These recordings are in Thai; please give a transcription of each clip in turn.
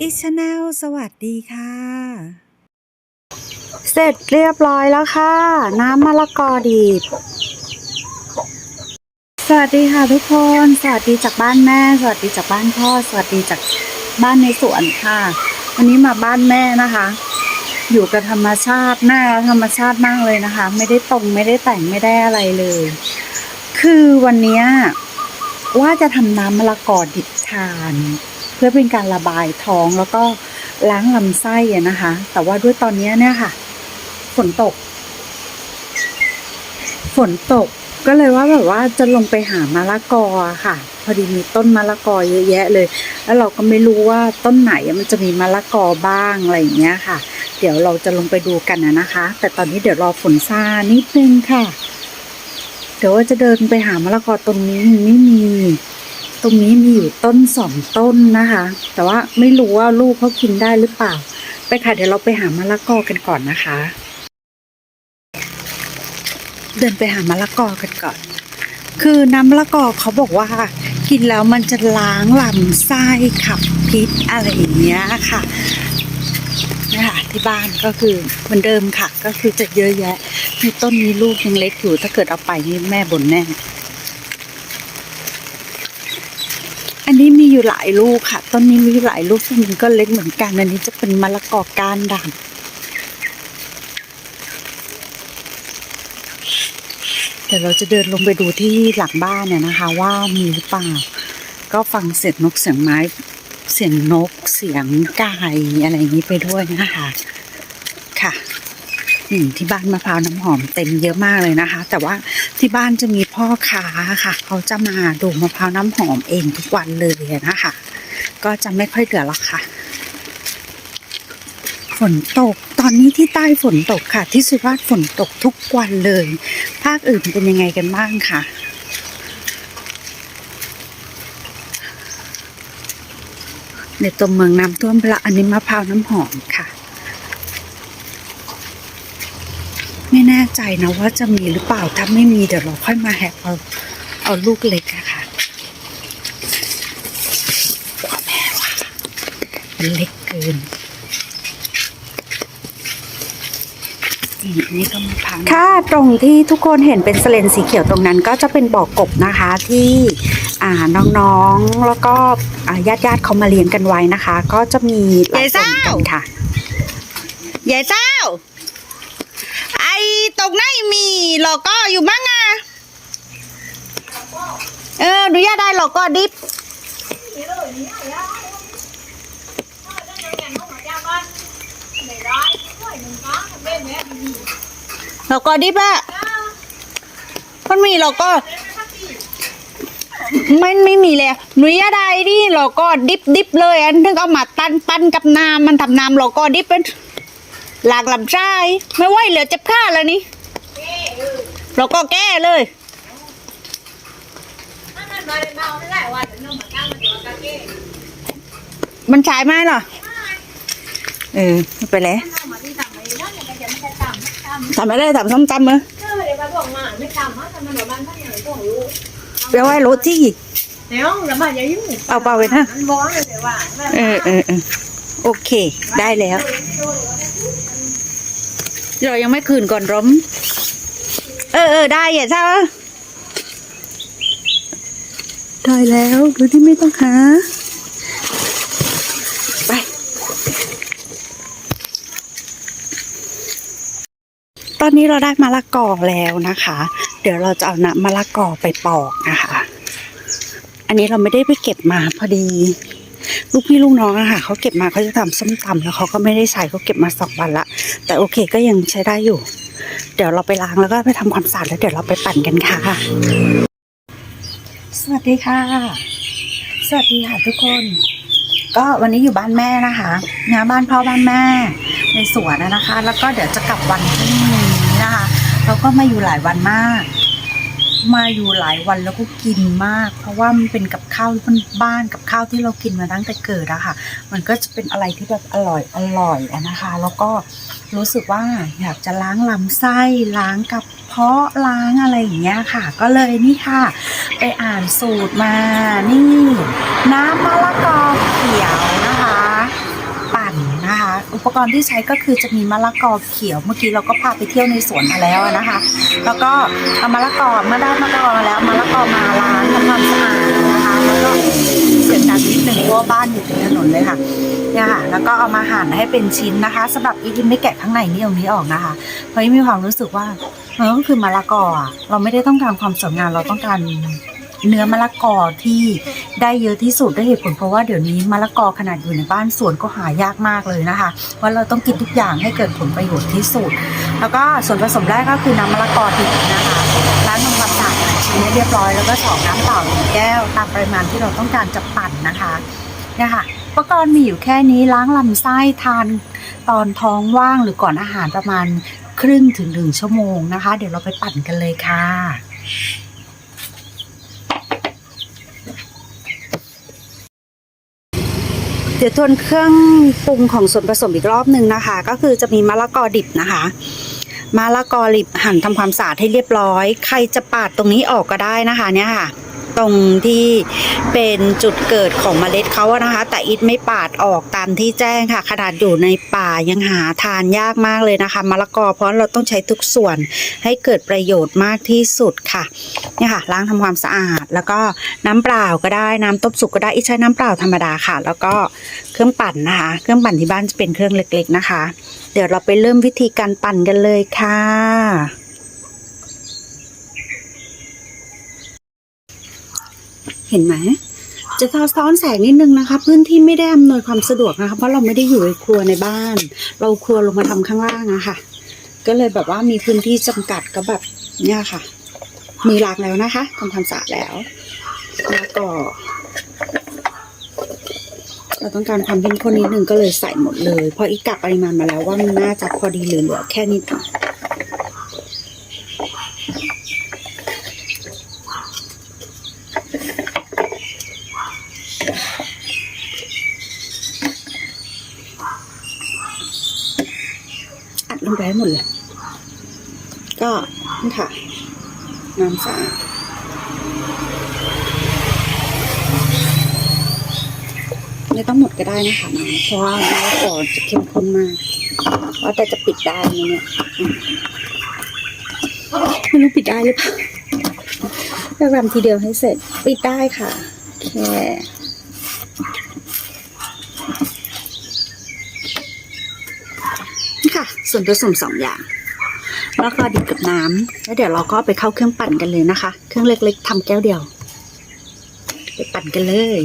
อีชแนลสวัสดีค่ะ เสร็จเรียบร้อยแล้วค่ะ น้ำมะละกอดีบ สวัสดีค่ะทุกคน สวัสดีจากบ้านแม่ สวัสดีจากบ้านพ่อ สวัสดีจากบ้านในสวนค่ะ วันนี้มาบ้านแม่นะคะ อยู่กับธรรมชาติหน้าธรรมชาติมากเลยนะคะ ไม่ได้ตรงไม่ได้แต่งไม่ได้อะไรเลย คือวันนี้ว่าจะทำน้ำมะละกอดิบทาน พื่อเป็นการระบายท้องแล้วก็ล้างลำไส้อะนะคะ แต่ว่าด้วยตอนนี้เนี่ยค่ะ ฝนตก ฝนตกก็เลยว่าแบบว่าจะลงไปหามะละกอค่ะ พอดีมีต้นมะละกอเยอะแยะเลย แล้วเราก็ไม่รู้ว่าต้นไหนมันจะมีมะละกอบ้างอะไรอย่างเงี้ยค่ะ เดี๋ยวเราจะลงไปดูกันนะนะคะ แต่ตอนนี้เดี๋ยวรอฝนซานิดนึงค่ะ เดี๋ยวว่าจะเดินไปหามะละกอตรงนี้มันไม่มี ตรงนี้มีอยู่ต้นสองต้นนะคะ แต่ว่าไม่รู้ว่าลูกเขากินได้หรือเปล่า ไปค่ะเดี๋ยวเราไปหามะละกอกันก่อนนะคะ เดินไปหามะละกอกันก่อน คือน้ำมะละกอเขาบอกว่า กินแล้วมันจะล้างลำไส้ขับพิษอะไรอย่างเงี้ยค่ะนี่ยค่ะที่บ้านก็คือเหมือนเดิมค่ะ ก็คือจะเยอะแยะมีต้นนี้ลูกยังเล็กอยู่ถ้าเกิดเอาไปนี่แม่บ่นแน่ อันนี้มีอยู่หลายลูกค่ะ ต้นนี้มีอยู่หลายลูกซึ่งมันก็เล็กเหมือนกัน อันนี้จะเป็นมะละกอก้านด่างเดี๋ยวเราจะเดินลงไปดูที่หลังบ้านเนี่ยนะคะ ว่ามีหรือเปล่า ก็ฟังเสียงนกเสียงไม้ เสียงนกเสียงไก่อะไรอย่างนี้ไปด้วยนะคะ ที่บ้านมะพร้าวน้ำหอมเต็มเยอะมากเลยนะคะ แต่ว่าที่บ้านจะมีพ่อค้าค่ะ เขาจะมาดูมะพร้าวน้ำหอมเองทุกวันเลยนะคะ ก็จะไม่ค่อยเดือดหรอกค่ะ ฝนตกตอนนี้ที่ใต้ฝนตกค่ะ ที่สุราษฎร์ฝนตกทุกวันเลย ภาคอื่นเป็นยังไงกันบ้างค่ะในตัวเมืองน้ำท่วมละอันนี้มะพร้าวน้ำหอมค่ะ ไม่แน่ ใจนะว่าจะมีหรือเปล่า ถ้าไม่มีเดี๋ยวเราค่อยมาแฮปเอาเอาลูกเล็กอะค่ะพ่อแม่ว่ามันเล็กเกินนี่อันนี่ก็มะพร้าวค่ะตรงที่ทุกคนเห็นเป็นสเลนสีเขียวตรงนั้นก็จะเป็นบ่อกบนะคะที่อ่าน้องๆแล้วก็ญาติญาติๆเขามาเลี้ยงกันไว้นะคะ ก็จะมีหลายคนเหมือนกันค่ะยายเจ้าไอ้ ตรงไหนมีหลอกก็อยู่บ้างอะเอออนุญาได้หลอกก็ดิบหลอกก็ดิบอะมันมีหลอกก็ไม่ไม่มีเลยหนุยาได้ดิหลอกก็ดิบดิบเลยอันนึงเอามาตันปั้นกับน้ำมันทำน้ำหลอกก็ดิบเป็น หลากลำไส้ไม่ไหวเหลือเจ็บข้าแล้วนี่เราก็แก้เลยมันใช้ไหมเหรอเออไม่ไปแล้วทำไม่ได้ทำส้มตำมั้ยไปไว้รถที่เอาเปล่าเลยนะเออเออเออ โอเค ได้แล้ว เรายังไม่คืนก่อนร้ม เออเออได้อย่าเศร้าได้แล้วโดยที่ไม่ต้องหา ไป ตอนนี้เราได้มะละกอแล้วนะคะ เดี๋ยวเราจะเอาน้ำมะละกอไปปอกนะคะ อันนี้เราไม่ได้ไปเก็บมาพอดี ลูกพี่ลูกน้องอะค่ะเขาเก็บมาเขาจะทำส้มตำแล้วเขาก็ไม่ได้ใช้เขาเก็บมาสองวันละแต่โอเคก็ยังใช้ได้อยู่ เดี๋ยวเราไปล้างแล้วก็ไปทำความสะอาดแล้วเดี๋ยวเราไปปั่นกันค่ะ สวัสดีค่ะ สวัสดีค่ะทุกคน ก็วันนี้อยู่บ้านแม่นะคะนะบ้านพ่อบ้านแม่ ในสวนนะคะ แล้วก็เดี๋ยวจะกลับวันพรุ่งนี้นะคะแล้วก็มาอยู่หลายวันมาก มาอยู่หลายวันแล้วก็กินมาก เพราะว่ามันเป็นกับข้าวบ้านกับข้าวที่เรากินมาตั้งแต่เกิดอะค่ะ มันก็จะเป็นอะไรที่แบบอร่อยอร่อยนะคะ แล้วก็รู้สึกว่าอยากจะล้างลำไส้ล้างกับเพาะล้างอะไรอย่างเงี้ยค่ะ ก็เลยนี่ค่ะ ไปอ่านสูตรมานี่ น้ำมะละกอเขียว อุปกรณ์ที่ใช้ก็คือจะมีมะละกอเขียว เมื่อกี้เราก็พาไปเที่ยวในสวนมาแล้วนะคะ แล้วก็เอามะละกอเมื่อได้มะละกอมาแล้วมะละกอมาล้างทำความสะอาดนะคะ แล้วก็เสียงดังนิดหนึ่งเพราะว่าบ้านอยู่ติดถนนเลยค่ะเนี่ยค่ะ แล้วก็เอามาหั่นให้เป็นชิ้นนะคะสำหรับอีกไม่แกะข้างในนี่ตรงนี้ออกนะคะ เพราะอีมีความรู้สึกว่ามันก็คือมะละกอเราไม่ได้ต้องการความสวยงามเราต้องการ เนื้อมะละกอที่ได้เยอะที่สุดด้วยเหตุผลเพราะว่าเดี๋ยวนี้มะละกอขนาดอยู่ในบ้านสวนก็หายากมากเลยนะคะเพราเราต้องกินทุกอย่างให้เกิดผลประโยชน์ที่สุด แล้วก็ส่วนผสมแรกก็คือน้ำมะละกอดิบนะคะล้างทำความสะอาดชิ้นให้เรียบร้อยแล้วก็สอกน้ำเปล่าหนึ่งแก้วตามปริมาณที่เราต้องการจะปั่นนะคะเนี่ยค่ะอุปกรณ์มีอยู่แค่นี้ล้างลำไส้ทานตอนท้องว่างหรือก่อนอาหารประมาณครึ่งถึงหนึ่งชั่วโมงนะคะ เดี๋ยวเราไปปั่นกันเลยค่ะ ดี๋ยวทวนเครื่องปรุงของส่วนผสมอีกรอบหนึ่งนะคะ ก็คือจะมีมะละกอดิบนะคะมะละกอดิบหั่นทำความสะอาดให้เรียบร้อย ใครจะปาดตรงนี้ออกก็ได้นะคะเนี่ยค่ะ ตรงที่เป็นจุดเกิดของเมล็ดเขาอะนะคะ แต่อิดไม่ปาดออกตามที่แจ้งค่ะ ขนาดอยู่ในป่ายังหาทานยากมากเลยนะคะมะละกอเพราะเราต้องใช้ทุกส่วนให้เกิดประโยชน์มากที่สุดค่ะเนี่ยค่ะ ล้างทำความสะอาด แล้วก็น้ำเปล่าก็ได้น้ำต้มสุกก็ได้อิดใช้น้ำเปล่าธรรมดาค่ะ แล้วก็เครื่องปั่นนะคะ เครื่องปั่นที่บ้านจะเป็นเครื่องเล็ก ๆนะคะ เดี๋ยวเราไปเริ่มวิธีการปั่นกันเลยค่ะ เห็นไหมจะทอซ้อนแสงนิดนึงนะคะ พื้นที่ไม่ได้อำนวยความสะดวกนะคะเพราะเราไม่ได้อยู่ในครัวในบ้าน เราครัวลงมาทำข้างล่างอะค่ะ ก็เลยแบบว่ามีพื้นที่จำกัดก็แบบเนี่ยค่ะ มือล้างแล้วนะคะทำความสะอาดแล้วแล้วก็ เราต้องการความเข้มข้นนิดนึงก็เลยใส่หมดเลย เพราะอีกกะปริมาณมาแล้วว่ามันน่าจะพอดีเหลือแค่นิดหน่อยอัดลงไปให้หมดเลย ก็นี่ค่ะ น้ำสะอาดไม่ต้องหมดก็ได้นะคะน้ำเพราะว่าน้ำก่อนจะเข้มข้นมากว่าแต่จะปิดได้ไหมเนี่ยอืมไม่รู้ปิดได้หรือเปล่าเลือกรำทีเดียวให้เสร็จปิดได้ค่ะ แค่นี่ค่ะ ส่วนผสมสองอย่างแล้วก็ดิบกับน้ำแล้วเดี๋ยวเราก็ไปเข้าเครื่องปั่นกันเลยนะคะ เครื่องเล็กๆทำแก้วเดียว ไปปั่นกันเลย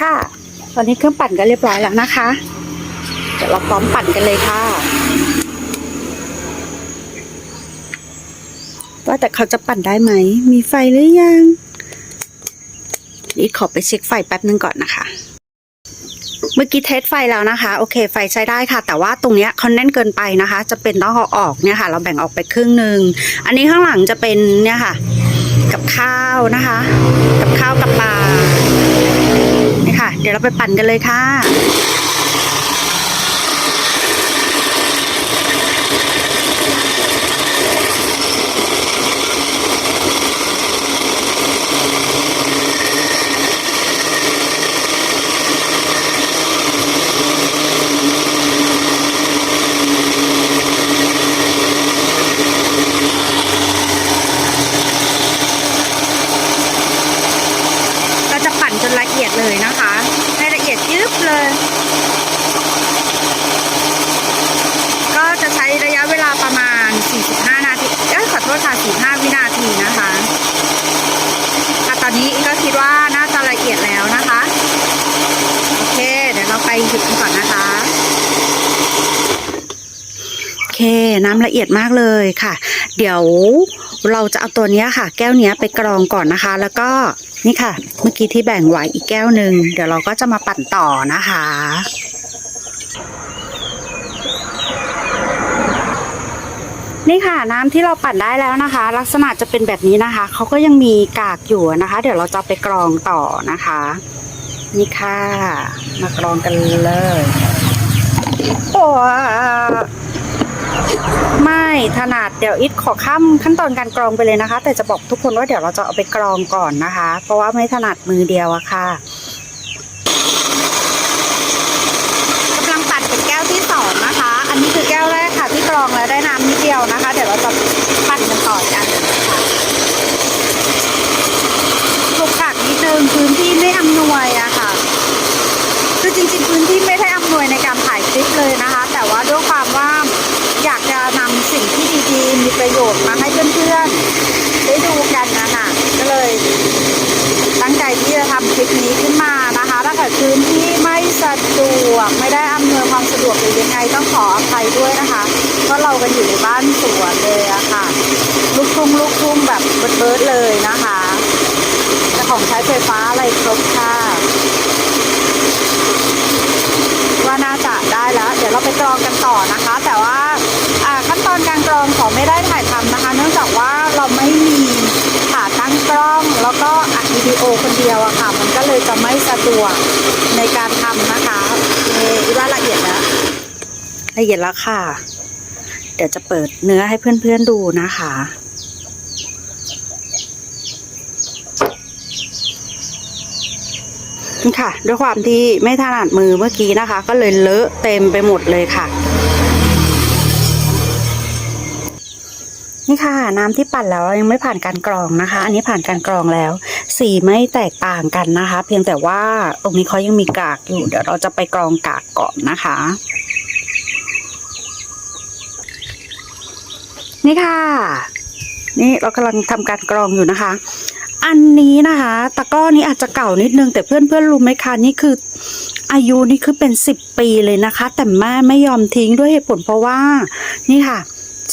ค่ะ ตอนนี้เครื่องปั่นก็เรียบร้อยแล้วนะคะ เดี๋ยวเราพร้อมปั่นกันเลยค่ะว่าแต่เขาจะปั่นได้ไหม มีไฟหรือยังนี่ขอไปเช็คไฟแป๊บนึงก่อนนะคะ มื่อกี้เทสไฟแล้วนะคะ โอเค ไฟใช้ได้ค่ะ แต่ว่าตรงเนี้ยเขาแน่นเกินไปนะคะ จะเป็นต้องเอาออกเนี่ยค่ะ เราแบ่งออกไปครึ่งหนึ่งอันนี้ข้างหลังจะเป็นเนี่ยค่ะ กับข้าวนะคะ กับข้าวกับปลานี่ค่ะ เดี๋ยวเราไปปั่นกันเลยค่ะ เราจะปั่นจนละเอียดเลยนะคะ ให้ละเอียดยึบเลย ก็จะใช้ระยะเวลาประมาณ 45 นาที เอ้ยขอโทษค่ะ 45 วินาทีนะคะค่ะตอนนี้ก็คิดว่าน่าจะละเอียดแล้วนะคะ โอเค เดี๋ยวเราไปหยุดกันก่อนนะคะ โอ เคน้ำละเอียดมากเลยค่ะ เดี๋ยวเราจะเอาตัวเนี้ยค่ะ แก้วเนี้ยไปกรองก่อนนะคะ แล้วก็นี่ค่ะ เมื่อกี้ที่แบ่งไว้อีกแก้วหนึ่งเดี๋ยวเราก็จะมาปั่นต่อนะคะนี่ค่ะน้ำที่เราปั่นได้แล้วนะคะ ลักษณะจะเป็นแบบนี้นะคะเขาก็ยังมีกากอยู่นะคะ เดี๋ยวเราจะไปกรองต่อนะคะนี่ค่ะ มากรองกันเลยโอ้ ไม่ถนัดเดี๋ยวอิทขอข้ามขั้นตอนการกรองไปเลยนะคะ แต่จะบอกทุกคนว่าเดี๋ยวเราจะเอาไปกรองก่อนนะคะ เพราะว่าไม่ถนัดมือเดียวอะค่ะกำลังตัดเป็นแก้วที่สองนะคะ อันนี้คือแก้วแรกค่ะที่กรองแล้วได้น้ำนิดเดียวนะคะ เดี๋ยวเราจะปั่นกันต่อกันปลูกขักนิดนึงพื้นที่ไม่อำนวยอะค่ะ คือจริง ๆ พื้นที่ไม่ได้อำนวยในการถ่ายคลิปเลยนะคะ แต่ว่าด้วยความว่า อยากจะนำสิ่งที่ดีๆ มีประโยชน์มาให้เพื่อนๆ ได้ดูกันนะคะก็เลยตั้งใจที่จะทำคลิปนี้ขึ้นมานะคะ ถ้าเกิดพื้นที่ไม่สะดวกไม่ได้อำนวยความสะดวกหรือยังไงต้องขออภัยด้วยนะคะเพราะเรากันอยู่ในบ้านสวนเลยอะค่ะ ลูกทุ่งลูกทุ่งแบบเบิร์ดเลยนะคะแต่ของใช้ไฟฟ้าอะไรครบค่ะ ว่าน่าจะได้แล้ว เดี๋ยวเราไปกรองกันต่อนะคะ แต่ว่าอ่าขั้นตอนการกรองขอไม่ได้ถ่ายทำนะคะ เนื่องจากว่าเราไม่มีขาตั้งกล้อง แล้วก็อัดวิดี โอคนเดียวอะค่ะ มันก็เลยจะไม่สะดวกในการทำนะคะเอ่ว่าละเอียดแล้วละเอียดแล้วค่ะ เดี๋ยวจะเปิดเนื้อให้เพื่อนๆดูนะคะนี่ค่ะ ด้วยความที่ไม่ถนัดมือเมื่อกี้นะคะ ก็เลยเลอะเต็มไปหมดเลยค่ะ นี่ค่ะน้ำที่ปั่นแล้วยังไม่ผ่านการกรองนะคะ อันนี้ผ่านการกรองแล้ว สีไม่แตกต่างกันนะคะ เพียงแต่ว่าตรงนี้เขายังมีกากอยู่ เดี๋ยวเราจะไปกรองกากก่อนนะคะ นี่ค่ะ นี่เรากำลังทำการกรองอยู่นะคะ อันนี้นะคะตะก้อนี้อาจจะเก่านิดนึง แต่เพื่อนเพื่อนๆรู้ไหมคะนี่คืออายุนี่คือเป็นสิบปีเลยนะคะ แต่แม่ไม่ยอมทิ้งด้วยเหตุผลเพราะว่า นี่ค่ะ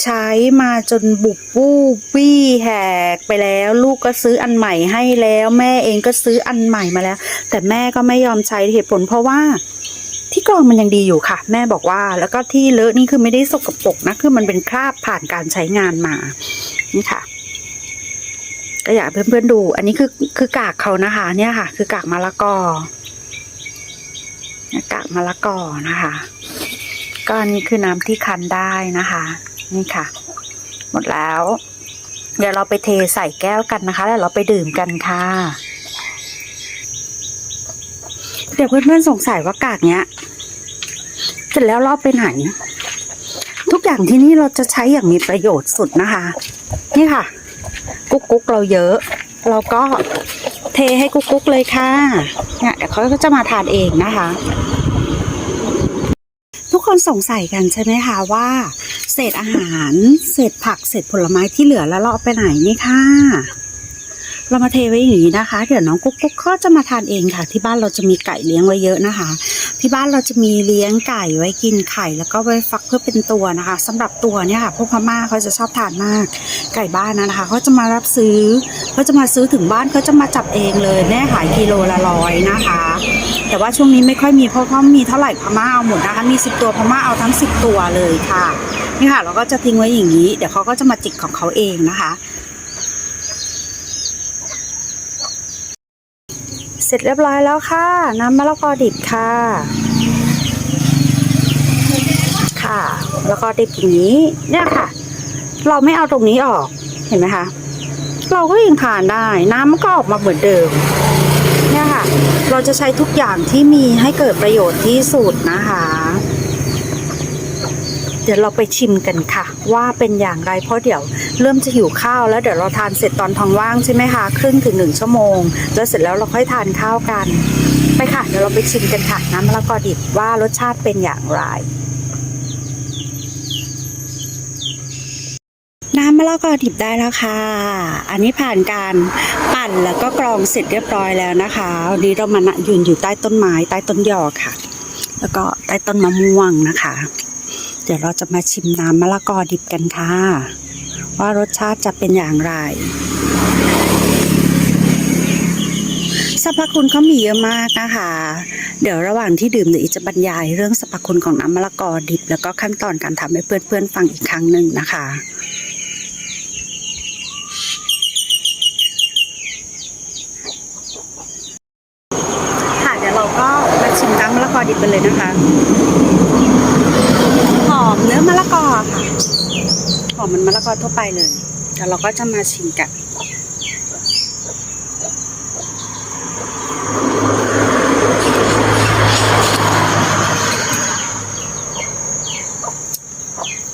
ใช้มาจนบุบวูบวี่แหกไปแล้ว ลูกก็ซื้ออันใหม่ให้แล้ว แม่เองก็ซื้ออันใหม่มาแล้ว แต่แม่ก็ไม่ยอมใช้เหตุผลเพราะว่าที่กรองมันยังดีอยู่ค่ะ แม่บอกว่า แล้วก็ที่เลอะนี่คือไม่ได้สกปรกนะ คือมันเป็นคราบผ่านการใช้งานมานี่ค่ะก็อยากเพื่อนๆดู อันนี้คือคือกากเขานะคะ เนี่ยค่ะ คือกากมะละกอกากมะละกอนะคะก็อันนี้คือน้ำที่คั้นได้นะคะ นี่ค่ะ หมดแล้ว เดี๋ยวเราไปเทใส่แก้วกันนะคะ แล้วเราไปดื่มกันค่ะ เดี๋ยวเพื่อนๆสงสัยว่ากากเนี้ยเสร็จแล้วเราเอาไปไหน ทุกอย่างที่นี่เราจะใช้อย่างมีประโยชน์สุดนะคะ นี่ค่ะ กุ๊กกุ๊กเราเยอะ เราก็เทให้กุ๊กกุ๊กเลยค่ะเนี่ยเดี๋ยวเขาก็จะมาทานเองนะคะ ทุกคนสงสัยกันใช่ไหมคะว่า เศษอาหาร เศษผัก เศษผลไม้ที่เหลือแล้วเราเอาไปไหนนี่ค่ะ เรามาเทไว้อย่างนี้นะคะ เดี๋ยวน้องกุ๊กกุ๊กก็จะมาทานเองค่ะ ที่บ้านเราจะมีไก่เลี้ยงไว้เยอะนะคะ ที่บ้านเราจะมีเลี้ยงไก่ไว้กินไข่ แล้วก็ไว้ฟักเพื่อเป็นตัวนะคะสำหรับตัวเนี่ยค่ะพวกพม่าเขาจะชอบทานมาก ไก่บ้านนะคะเขาจะมารับซื้อเขาจะมาซื้อถึงบ้านเขาจะมาจับเองเลยแม่ขายกิโลละร้อยนะคะแต่ว่าช่วงนี้ไม่ค่อยมีเพราะเขามีเท่าไหร่พม่าเอาหมดนะคะ มีสิบตัวพม่าเอาทั้งสิบตัวเลยค่ะ นี่ค่ะ เราก็จะทิ้งไว้อย่างนี้ เดี๋ยวเขาก็จะมาจิกของเขาเองนะคะ เสร็จเรียบร้อยแล้วค่ะ น้ำมะละกอดิบค่ะ ค่ะ แล้วก็ดิบอย่างนี้ เนี่ยค่ะ เราไม่เอาตรงนี้ออกเห็นไหมคะเราก็ยังทานได้ น้ำมันก็ออกมาเหมือนเดิม เนี่ยค่ะ เราจะใช้ทุกอย่างที่มีให้เกิดประโยชน์ที่สุดนะคะ เดี๋ยวเราไปชิมกันค่ะ ว่าเป็นอย่างไรเพราะเดี๋ยวเริ่มจะหิวข้าวแล้วเดี๋ยวเราทานเสร็จตอนท้องว่างใช่ไหมคะครึ่งถึงหนึ่งชั่วโมง แล้วเสร็จแล้วเราค่อยทานข้าวกัน ไปค่ะ เดี๋ยวเราไปชิมกันค่ะน้ำมะละกอดิบว่ารสชาติเป็นอย่างไรน้ำมะละกอดิบได้แล้วค่ะ อันนี้ผ่านการปั่นแล้วก็กรองเสร็จเรียบร้อยแล้วนะคะวันนี้เรามาณยืนอยู่ใต้ต้นไม้ใต้ต้นยอค่ะ แล้วก็ใต้ต้นมะม่วงนะคะ เดี๋ยวเราจะมาชิมน้ำมะละกอดิบกันค่ะ ว่ารสชาติจะเป็นอย่างไรสรรพคุณเขามีเยอะมากนะคะ เดี๋ยวระหว่างที่ดื่มเดี๋ยวจะบรรยายเรื่องสรรพคุณของน้ำมะละกอดิบ แล้วก็ขั้นตอนการทำให้เพื่อนๆฟังอีกครั้งหนึ่งนะคะค่ะเดี๋ยวเราก็มาชิมน้ำมะละกอดิบกันเลยนะคะ หอมเนื้อมะละกอค่ะ ห อมเหมันมะละกอทั่วไปเลยเดี๋ยวเราก็จะมาชิมกัน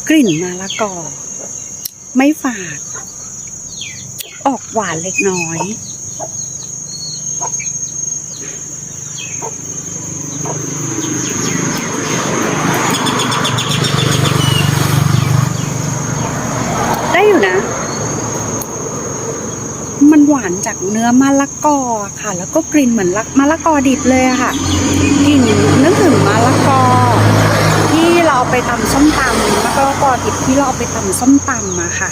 กลิ่นมะละกอ ไม่ฝาด ออกหวานเล็กน้อย ได้อยู่นะ มันหวานจากเนื้อมะละกอค่ะ แล้วก็กลิ่นเหมือนมะละกอดิบเลยค่ะกลิ่นนึกถึงมะละกอ ที่เราไปตำส้มตำมะละกอดิบที่เราเอาไปตำส้มตำมาค่ะ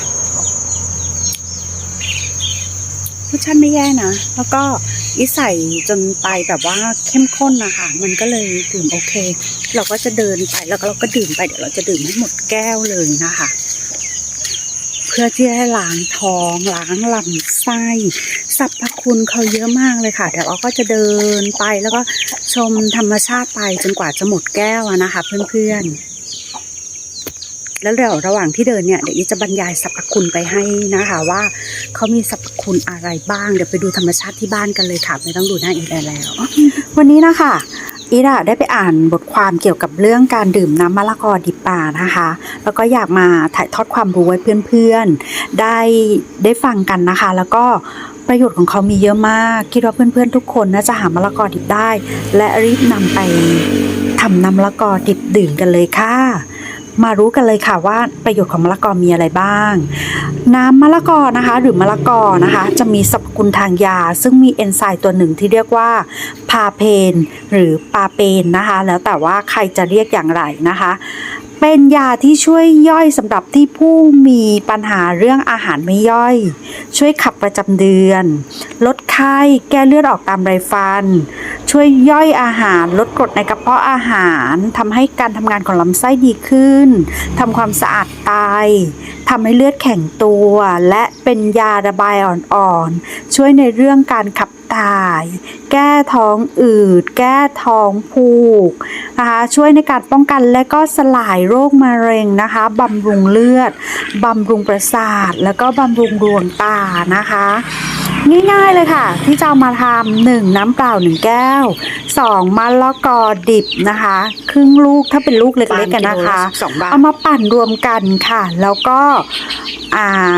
รสชาติไม่แย่นะ แล้วก็อีใส่จนไปแบบว่าเข้มข้นนะคะ มันก็เลยดื่มโอเค เราก็จะเดินไปแล้วก็เราก็ดื่มไปเดี๋ยวเราจะดื่มให้หมดแก้วเลยนะคะ พื่อที่ให้ล้างท้องล้างลำไส้สรรพคุณเขาเยอะมากเลยค่ะเดี๋ยวเราก็จะเดินไปแล้วก็ชมธรรมชาติไปจนกว่าจะหมดแก้วนะคะ เพื่อนๆ แล้วเดี๋ยวระหว่างที่เดินเนี่ยเดี๋ยวจะบรรยายสรรพคุณไปให้นะคะ ว่าเขามีสรรพคุณอะไรบ้าง เดี๋ยวไปดูธรรมชาติที่บ้านกันเลยค่ะไม่ต้องดูหน้าอีแล้วแล้ว วันนี้นะคะ อีดาได้ไปอ่านบทความเกี่ยวกับเรื่องการดื่มน้ำมะละกอดิบป่านะคะ แล้วก็อยากมาถ่ายทอดความรู้ไว้เพื่อนๆ ได้ได้ฟังกันนะคะ แล้วก็ประโยชน์ของเขามีเยอะมาก คิดว่าเพื่อนๆ ทุกคนน่าจะหามะละกอดิบได้ และรีบนำไปทำน้ำมะละกอดิบดื่มกันเลยค่ะ มารู้กันเลยค่ะว่าประโยชน์ของมะละกอมีอะไรบ้าง น้ำมะละกอนะคะ หรือมะละกอนะคะ จะมีสรรพคุณทางยา ซึ่งมีเอนไซม์ตัวหนึ่งที่เรียกว่าพาเพนหรือปาเปนนะคะ แล้วแต่ว่าใครจะเรียกอย่างไรนะคะ เป็นยาที่ช่วยย่อยสำหรับที่ผู้มีปัญหาเรื่องอาหารไม่ย่อย ช่วยขับประจำเดือน ลดไข้แก้เลือดออกตามไรฟัน ช่วยย่อยอาหารลดกรดในกระเพาะอาหารทำให้การทำงานของลำไส้ดีขึ้นทำความสะอาดไตทำให้เลือดแข็งตัว และเป็นยาระบายอ่อนๆช่วยในเรื่องการขับ ถ่าย แก้ท้องอืด แก้ท้องผูกนะคะช่วยในการป้องกันและก็สลายโรคมะเร็งนะคะบำรุงเลือดบำรุงประสาท แล้วก็บำรุงดวงตานะคะ ง่ายๆเลยค่ะ ที่จะเอามาทำหนึ่งน้ำเปล่าหนึ่งแก้วสองมะละกอดิบนะคะ ครึ่งลูกถ้าเป็นลูกเล็กๆกันนะคะสองบาทเอามาปั่นรวมกันค่ะ แล้วก็อ่า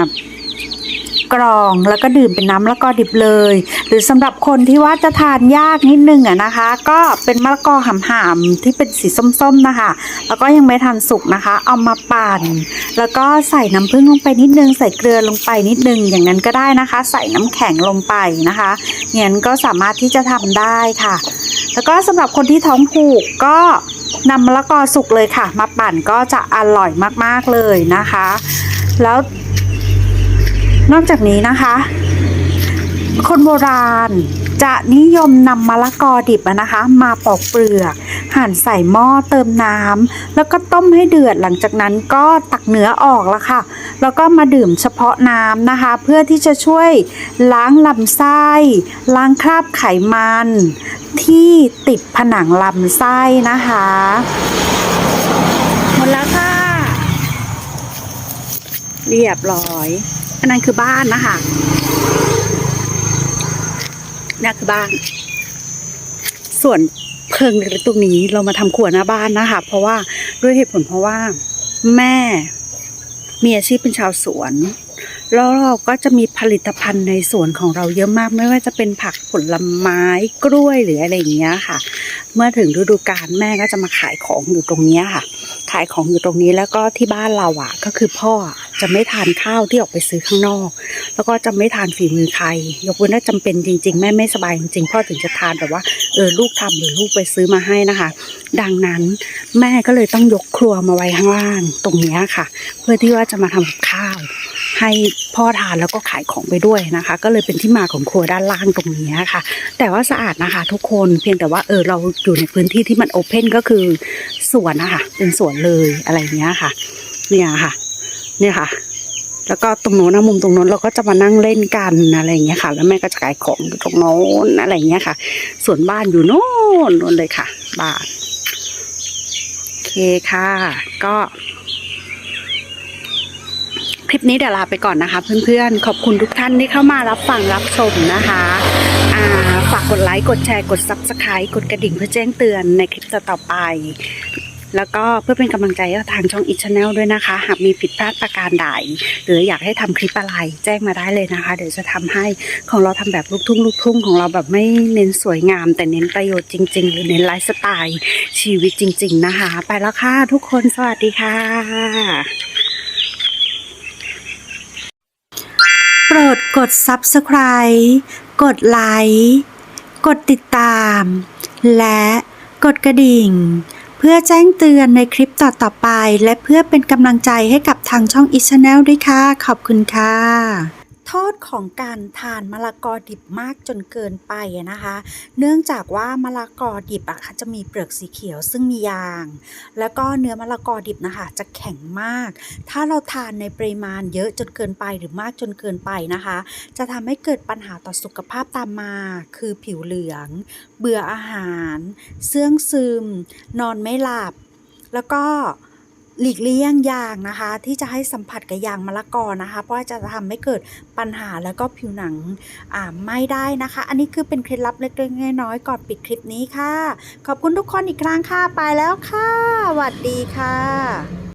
กรองแล้วก็ดื่มเป็นน้ำมะละกอดิบเลย หรือสำหรับคนที่ว่าจะทานยากนิดนึงอะนะคะ ก็เป็นมะละกอหำๆที่เป็นสีส้มๆนะคะ แล้วก็ยังไม่ทันสุกนะคะ เอามาปั่น แล้วก็ใส่น้ำผึ้งลงไปนิดนึง ใส่เกลือลงไปนิดนึง อย่างนั้นก็ได้นะคะ ใส่น้ำแข็งลงไปนะคะอย่างนั้นก็สามารถที่จะทำได้ค่ะ แล้วก็สำหรับคนที่ท้องผูกก็นำมะละกอสุกเลยค่ะ มาปั่นก็จะอร่อยมากๆเลยนะคะ แล้ว นอกจากนี้นะคะ คนโบราณจะนิยมนำมะละกอดิบนะคะ มาปอกเปลือก หั่นใส่หม้อเติมน้ำแล้วก็ต้มให้เดือดหลังจากนั้นก็ตักเนื้อออกแล้วค่ะ แล้วก็มาดื่มเฉพาะน้ำนะคะ เพื่อที่จะช่วยล้างลำไส้ ล้างคราบไขมัน ที่ติดผนังลำไส้นะคะ หมดแล้วค่ะ เรียบร้อย อันนั้นคือบ้านนะคะนี่คือบ้าน ส่วนเพิงเล็กๆตรงนี้เรามาทำครัวหน้าบ้านนะคะ เพราะว่าด้วยเหตุผลเพราะว่า แม่มีอาชีพเป็นชาวสวน แล้วเราก็จะมีผลิตภัณฑ์ในสวนของเราเยอะมาก ไม่ว่าจะเป็นผักผลไม้กล้วยหรืออะไรอย่างเงี้ยค่ะ เมื่อถึงฤดูกาลแม่ก็จะมาขายของอยู่ตรงเนี้ยค่ะ ขายของอยู่ตรงนี้แล้วก็ที่บ้านเราอะ ก็คือพ่อจะไม่ทานข้าวที่ออกไปซื้อข้างนอก แล้วก็จะไม่ทานฝีมือใคร ยกเว้นถ้าจำเป็นจริง ๆ แม่ไม่สบายจริงๆพ่อถึงจะทานแบบว่าเออลูกทำหรือลูกไปซื้อมาให้นะคะ ดังนั้นแม่ก็เลยต้องยกครัวมาไว้ข้างล่างตรงนี้ค่ะ เพื่อที่ว่าจะมาทำกับข้าว ให้พ่อทานแล้วก็ขายของไปด้วยนะคะ ก็เลยเป็นที่มาของครัวด้านล่างตรงนี้ค่ะ แต่ว่าสะอาดนะคะ ทุกคนเพียงแต่ว่าเออเราอยู่ในพื้นที่ที่มันโอเพนก็คือสวนนะคะเป็นสวนเลยอะไรเงี้ยค่ะ เนี่ยค่ะเนี่ยค่ะ แล้วก็ตรงโน้นนะมุมตรงโน้นเราก็จะมานั่งเล่นกันอะไรเงี้ยค่ะ แล้วแม่ก็จะขายของอยู่ตรงโน้นอะไรเงี้ยค่ะ ส่วนบ้านอยู่โน้นโน้นเลยค่ะ บ้านโอเคค่ะ ก็ คลิปนี้เดี๋ยวลาไปก่อนนะคะ เพื่อนๆ ขอบคุณทุกท่านที่เข้ามารับฟังรับชมนะคะฝากกดไลค์กดแชร์กด Subscribe กดกระดิ่งเพื่อแจ้งเตือนในคลิปต่อไป แล้วก็เพื่อเป็นกำลังใจให้ทางช่องอิชแนลด้วยนะคะ หากมีผิดพลาดประการใดหรืออยากให้ทำคลิปอะไร แจ้งมาได้เลยนะคะ เดี๋ยวจะทำให้ของเราทำแบบลูกทุ่งลูกทุ่งของเราแบบไม่เน้นสวยงาม แต่เน้นประโยชน์จริง ๆ หรือเน้นไลฟ์สไตล์ชีวิตจริง ๆ นะคะ ไปแล้วค่ะทุกคนสวัสดีค่ะ ปรดกด Subscribe กดไลค์กดติดตาม และกดกระดิ่ง เพื่อแจ้งเตือนในคลิปต่อๆไป และเพื่อเป็นกำลังใจให้กับทางช่อง i ิช n น l ด้วยค่ะ ขอบคุณค่ะ โทษของการทานมะละกอดิบมากจนเกินไปนะคะ เนื่องจากว่ามะละกอดิบอะ่ะจะมีเปลือกสีเขียวซึ่งมียาง แล้วก็เนื้อมะละกอดิบนะคะจะแข็งมาก ถ้าเราทานในปริมาณเยอะจนเกินไปหรือมากจนเกินไปนะคะ จะทำให้เกิดปัญหาต่อสุขภาพตามมา คือผิวเหลือง เบื่ออาหาร เสื่องซึม นอนไม่หลับ แล้วก็ หลีกเลี่ยงยางนะคะ ที่จะให้สัมผัสกับยางมะละกอนะคะ เพราะจะทำให้เกิดปัญหาแล้วก็ผิวหนังอ่าไม่ได้นะคะ อันนี้คือเป็นเคล็ดลับเล็กๆน้อยๆก่อนปิดคลิปนี้ค่ะ ขอบคุณทุกคนอีกครั้งค่ะไปแล้วค่ะสวัสดีค่ะ